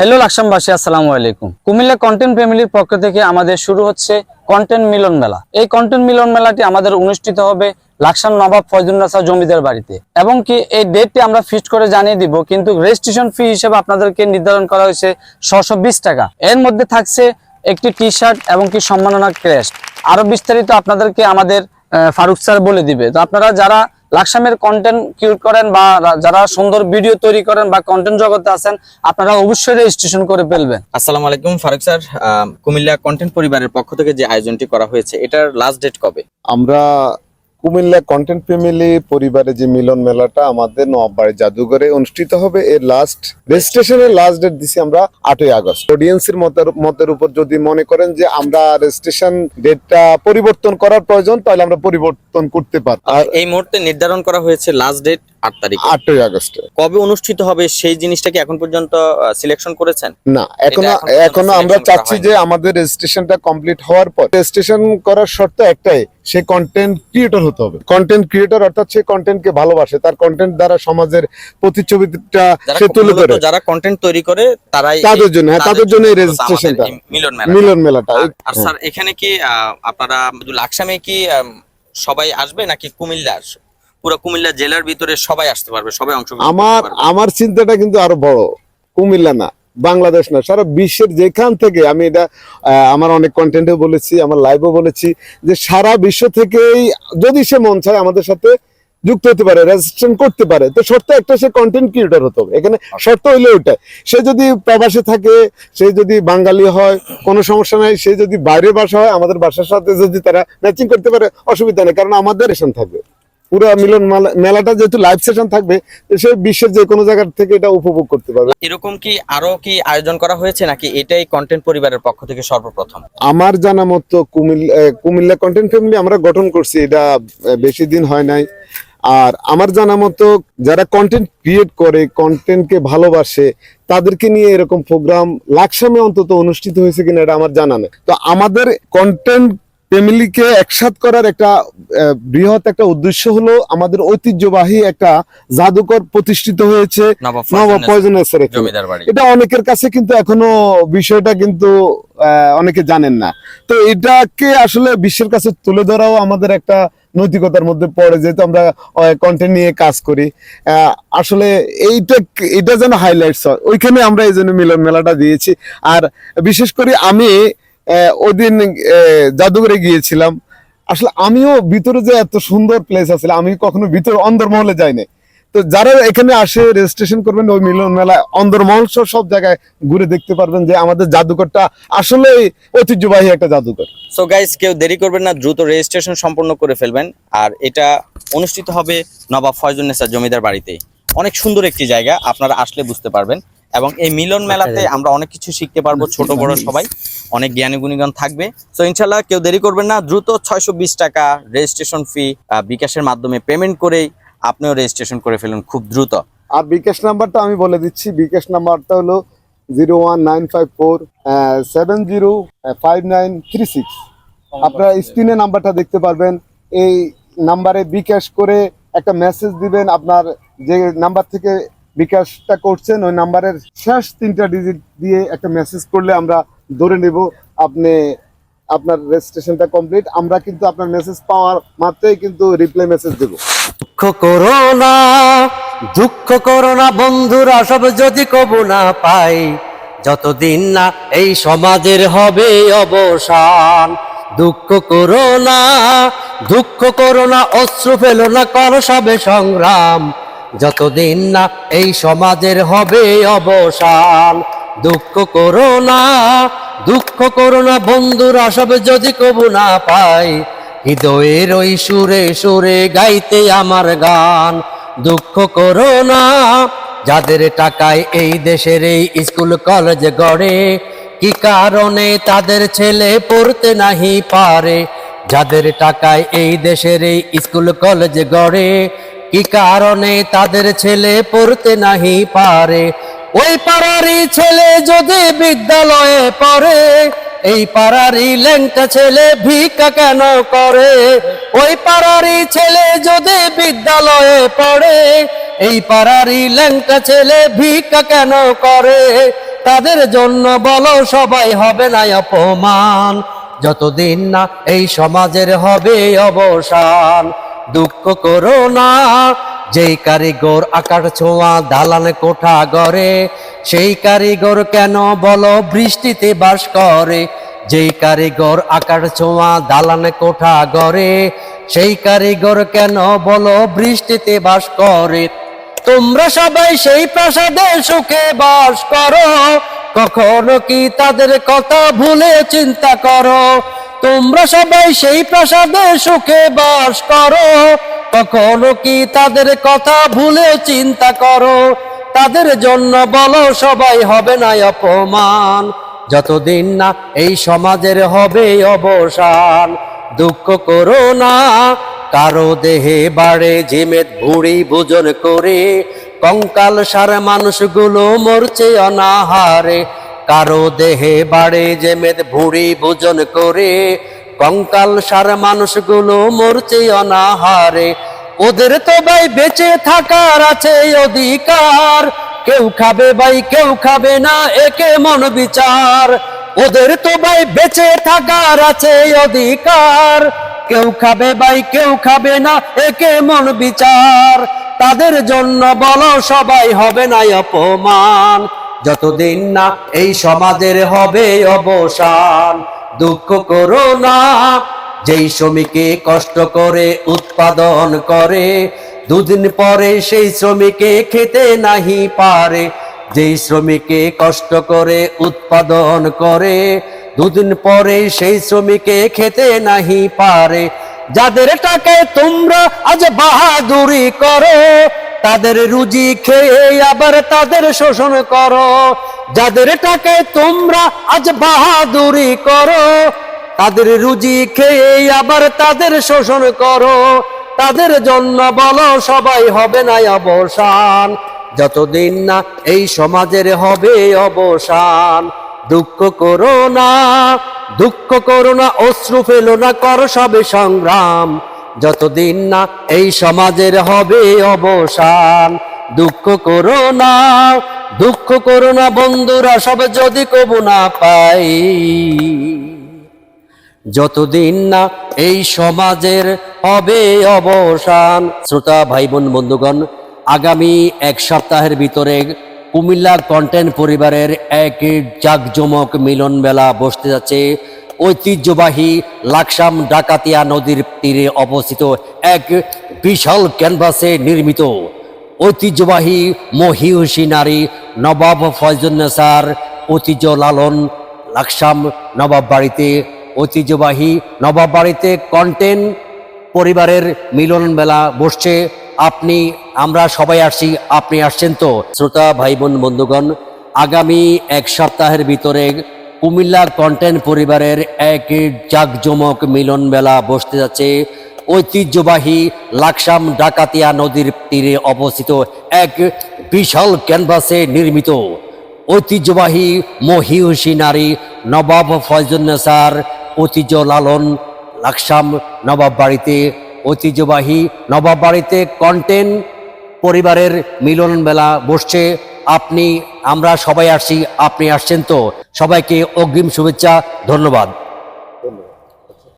Hello লাকসামবাসী, আসসালামু আলাইকুম। Comilla content ফ্যামিলির পক্ষ থেকে আমাদের শুরু হচ্ছে কন্টেন্ট মিলন মেলা। এই কন্টেন্ট মিলন মেলাটি আমাদের অনুষ্ঠিত হবে লাকসাম নবাব ফয়জুন্নাসা জমিদার বাড়িতে। এবং কি এই ডেটটি আমরা ফিক্সড করে জানিয়ে দিব, কিন্তু রেজিস্ট্রেশন ফি হিসেবে আপনাদেরকে নির্ধারণ করা হয়েছে ছশো টাকা। এর মধ্যে থাকছে একটি টি শার্ট এবং কি সম্মাননা ক্রেস্ট আরও বিস্তারিত আপনাদেরকে আমাদের ফারুক স্যার বলে দিবে। তো আপনারা যারা লাকসামের কন্টেন্ট কিউট করেন বা যারা সুন্দর ভিডিও তৈরি করেন বা কন্টেন্ট জগতে আছেন আপনারা অবশ্যই রেজিস্ট্রেশন করে ফেলবেন। আসসালামু আলাইকুম ফারুক স্যার। আহ, কুমিল্লা কন্টেন্ট পরিবারের পক্ষ থেকে যে আয়োজনটি করা হয়েছে এটার লাস্ট ডেট কবে? আমরা কুমিল্লা কন্টেন্ট ফ্যামিলি পরিবারে যে মিলন মেলাটা আমাদের নবাবাড়ি জাদুঘরে অনুষ্ঠিত হবে, এর লাস্ট রেজিস্ট্রেশনের লাস্ট ডেট দিছি আমরা আটই আগস্ট। অডিয়েন্সের মতের মতের উপর যদি মনে করেন যে আমরা রেজিস্ট্রেশন ডেটটা পরিবর্তন করার প্রয়োজন, তাহলে আমরা পরিবর্তন করতে পারি আর এই মুহূর্তে নির্ধারণ করা হয়েছে লাস্ট ডেট আট তারিখ। আটই আগস্টে। কবে অনুষ্ঠিত হবে সেই জিনিসটা কি এখন পর্যন্ত সিলেকশন করেছেন? না এখনও এখনও আমরা চাচ্ছি যে আমাদের রেজিস্ট্রেশনটা কমপ্লিট হওয়ার পর রেজিস্ট্রেশন করার শর্ত একটাই সে কন্টেন্ট ক্রিয়েটর হতে হবে। কন্টেন্ট ক্রিয়েটর অর্থাৎ সে কন্টেন্টকে ভালোবাসে তার কন্টেন্ট দ্বারা সমাজের প্রতিচ্ছবিটা সে তুলে ধরে। যারা কন্টেন্ট তৈরি করে তারাই তাদের জন্য হ্যাঁ তাদের জন্য এই রেজিস্ট্রেশনটা মিলন মেলা মিলন মেলাটা। আর- স্যার এখানে কি আপনারা লাকসামে কি সবাই আসবে নাকি কুমিল্লা আসবে? পুরো কুমিল্লা জেলার ভিতরে সবাই আসতে পারবে সবাই অংশগ্রহণ আমার আমার চিন্তাটা কিন্তু আরও বড়। কুমিল্লা না বাংলাদেশ না সারা বিশ্বের যেখান থেকে আমি এটা আমার অনেক কন্টেন্টে বলেছি আমার লাইভও বলেছি যে সারা বিশ্ব থেকেই যদি সে মন চায় আমাদের সাথে যুক্ত হতে পারে রেজিস্ট্রেশন করতে পারে তো শর্ত একটা সে কন্টেন্ট ক্রিয়েটর হতে হবে। এখানে শর্ত হইলে ওইটা সে যদি প্রবাসে থাকে সে যদি বাঙালি হয় কোনো সমস্যা নাই সে যদি বাইরের বাসা হয় আমাদের বাসার সাথে যদি তারা ম্যাচিং করতে পারে অসুবিধা নেই কারণ আমাদের রেশন থাকবে। পুরো মিলন মেলাটা যেহেতু লাইভ সেশন থাকবে সে বিশ্বের যে কোনো জায়গা থেকে এটা উপভোগ করতে পারবে। এরকম কি আরও কি আয়োজন করা হয়েছে নাকি এটাই কন্টেন্ট পরিবারের পক্ষ থেকে সর্বপ্রথম? আমার জানা মতো কুমিল্লা কুমিল্লা কন্টেন্ট ফ্যামিলি আমরা গঠন করছি এটা বেশি দিন হয় নাই। আর আমার জানা মতো যারা কন্টেন্ট ক্রিয়েট করে কন্টেন্টকে ভালোবাসে তাদেরকে নিয়ে এরকম প্রোগ্রাম লাকসামে অন্তত অনুষ্ঠিত হয়েছে কিনা এটা আমার জানা নেই। তো আমাদের কন্টেন্ট ফ্যামিলিকে একসাথ করার একটা বৃহৎ একটা উদ্দেশ্য হলো আমাদের ঐতিহ্যবাহী একটা জাদুকর প্রতিষ্ঠিত হয়েছে এটা অনেকের কাছে কিন্তু এখনও বিষয়টা কিন্তু অনেকে জানেন না। তো এটাকে আসলে বিশ্বের কাছে তুলে ধরাও আমাদের একটা নৈতিকতার মধ্যে পড়ে যেহেতু আমরা কন্টেন্ট নিয়ে কাজ করি। আসলে এইটা এটা যেন হাইলাইটস হয়। ওইখানে আমরা এই জন্য মিলন মেলাটা দিয়েছি। আর বিশেষ করে আমি ওদিন জাদুঘরে গিয়েছিলাম। আসলে আমিও ভিতরে যে এত সুন্দর প্লেস আছে, আমি কখনো ভিতরে অন্দরমহলে যাইনি। তো যারা এখানে আসে রেজিস্ট্রেশন করবেন, ওই মিলন মেলায় অন্দরমহল সব জায়গায় ঘুরে দেখতে পারবেন যে আমাদের জাদুঘরটা আসলে ঐতিহ্যবাহী একটা জাদুঘর। সো গাইস কেউ দেরি করবেন না, দ্রুত রেজিস্ট্রেশন সম্পূর্ণ করে ফেলবেন। আর এটা অনুষ্ঠিত হবে নবাব ফয়জুন্নেসা জমিদার বাড়িতে অনেক সুন্দর একটি জায়গা, আপনারা আসলে বুঝতে পারবেন। এবং এই মিলন মেলাতে আমরা অনেক কিছু শিখতে পারব ছোট বড় সবাই। অনেক জ্ঞানী গুণীগণ থাকবে। তো ইনশাল্লাহ কেউ দেরি করবেন না দ্রুত ছয়শো বিশ টাকা রেজিস্ট্রেশন ফি বিকাশের মাধ্যমে পেমেন্ট করেই আপনিও রেজিস্ট্রেশন করে ফেলুন খুব দ্রুত। আর বিকাশ নাম্বারটা আমি বলে দিচ্ছি। বিকাশ নাম্বারটা হলো zero one nine five four seven zero five nine three six. আপনারা স্ক্রিনে নাম্বারটা দেখতে পারবেন। এই নাম্বারে বিকাশ করে একটা মেসেজ দিবেন। আপনার যে নাম্বার থেকে বিকাশটা করছেন, ওই নাম্বারের শেষ তিনটা ডিজিট দিয়ে একটা মেসেজ করলে আমরা ধরে নেব আপনি, আপনার রেজিস্ট্রেশনটা কমপ্লিট আমরা কিন্তু আপনার মেসেজ পাওয়ার মাত্রই কিন্তু রিপ্লাই মেসেজ দেবো। দুঃখ করো না, দুঃখ করো না বন্ধুরা, সব যদি কবু না পাই, যতদিন না এই সমাজের হবে অবসান। দুঃখ করো না, দুঃখ করো না, অশ্রু ফেলো না কর সবে সংগ্রাম। যতদিন না এই সমাজের হবে অবসান, দুঃখ করো না, দুঃখ করো না বন্ধুরা, সব যদি কবু না পাই, হৃদয়ের ওই সুরে সুরে গাইতে আমার গান। দুঃখ করো না, যাদের টাকায় এই দেশের এই স্কুল কলেজ গড়ে, কি কারণে তাদের ছেলে পড়তে নাহি পারে? যাদের টাকায় এই দেশের এই স্কুল কলেজ গড়ে কি কারণে তাদের ছেলে পড়তে নাহি পারে? ওই পাড়ারই ছেলে যদি বিদ্যালয়ে পড়ে, এই পাড়ারই ল্যাংটা ছেলে ভিক্ষা কেন করে? ওই পাড়ারই ছেলে যদি বিদ্যালয়ে পড়ে, এই পাড়ারই ল্যাংটা ছেলে ভিক্ষা কেন করে? তাদের জন্য বলো, সবাই হবে না অপমান। যতদিন না এই সমাজের হবে অবসান। দুঃখ করো না। যেই কারিগর আকার ছোঁয়া দালান কোঠা গড়ে, সেই কারিগর কেন বলো বৃষ্টিতে বাস করে? যেই কারিগর আকার ছোঁয়া দালান কোঠা গড়ে, সেই কারিগর কেন বলো বৃষ্টিতে বাস করে? তোমরা সবাই সেই প্রাসাদে সুখে বাস করো। কখনো কি তাদের কথা ভুলে চিন্তা করো? তোমরা সবাই সেই প্রাসাদে সুখে বাস করো। কখনো কি তাদের কথা ভুলে চিন্তা করো? তাদের জন্য বলো, সবাই হবে না অপমান। যতদিন না এই সমাজের হবে অবসান, দুঃখ করো না। কারও দেহে বাড়ে জিমেত ভুড়ি ভোজন করে, কঙ্কাল সার মানুষগুলো মরছে অনাহারে। কারও দেহে বাড়ে জেমেত ভুড়ি ভোজন করে, কঙ্কাল সার মানুষগুলো মরছে অনাহারে। ওদের তো ভাই বেঁচে থাকার আছে অধিকার। কেউ খাবে ভাই, কেউ খাবে না, একে মন বিচার। ওদের তো ভাই বেঁচে থাকার আছে অধিকার। কেউ খাবে ভাই, কেউ খাবে না, একে মন বিচার। তাদের জন্য বলো সবাই হবে না অপমান। যতদিন না এই সমাজের হবে অবসান, দুঃখ করো না। যেই শ্রমিকে কষ্ট করে উৎপাদন করে, দুদিন পরে সেই শ্রমিকে খেতে নাহি পারে। যেই শ্রমিকে কষ্ট করে উৎপাদন করে, দুদিন পরে সেই শ্রমিকে খেতে নাহি পারে। যাদের টাকায় তোমরা আজ বাহাদুরি করো তাদের রুজি খেয়ে আবার তাদের শোষণ করো। যাদের টাকায় তোমরা আজ বাহাদুরি করো, তাদের রুজি খেয়ে আবার তাদের শোষণ করো। তাদের জন্য বলো, সবাই হবে না অবসান। যতদিন না এই সমাজের হবে অবসান। দুঃখ করো না, দুঃখ করো না, অশ্রু ফেলো না, করো সবে সংগ্রাম। যতদিন না এই সমাজের হবে অবসান, দুঃখ করো না, দুঃখ করো না বন্ধুরা, সব যদি কবু না পাই। যতদিন না এই সমাজের হবে অবসান, শ্রোতা ভাই বোন বন্ধুগণ, আগামী এক সপ্তাহের ভিতরে কুমিল্লা কন্টেন্ট পরিবারের এক জাকজমক মিলন মেলা বসতে যাচ্ছে ঐতিহ্যবাহী লাকসাম ডাকাতিয়া নদীর তীরে অবস্থিত এক বিশাল ক্যানভাসে নির্মিত। ঐতিহ্যবাহী মহিষী নারী নবাব ফয়জুন্নেসার ঐতিহ্য লালন লাকসাম নবাব বাড়িতে। ঐতিহ্যবাহী নবাব বাড়িতে কন্টেন্ট পরিবারের মিলন মেলা বসছে। আপনি, আমরা সবাই আসছি, আপনি আসছেন তো? শ্রোতা ভাই বোন বন্ধুগণ, আগামী এক সপ্তাহের ভিতরে কুমিল্লা কন্টেন্ট পরিবারের এক জাকজমক মিলন মেলা বসতে যাচ্ছে। ঐতিহ্যবাহী লাকসাম ডাকাতিয়া নদীর তীরে অবস্থিত এক বিশাল ক্যানভাসে নির্মিত। ঐতিহ্যবাহী মহিষী নারী নবাব ফয়জুন্নেসার ঐতিহ্য লালন লাকসাম নবাব বাড়িতে। ঐতিহ্যবাহী নবাব বাড়িতে কন্টেন্ট পরিবারের মিলন মেলা বসছে। আপনি আমরা সবাই আসছি আপনি আসছেন তো সবাইকে অগ্রিম শুভেচ্ছা ধন্যবাদ।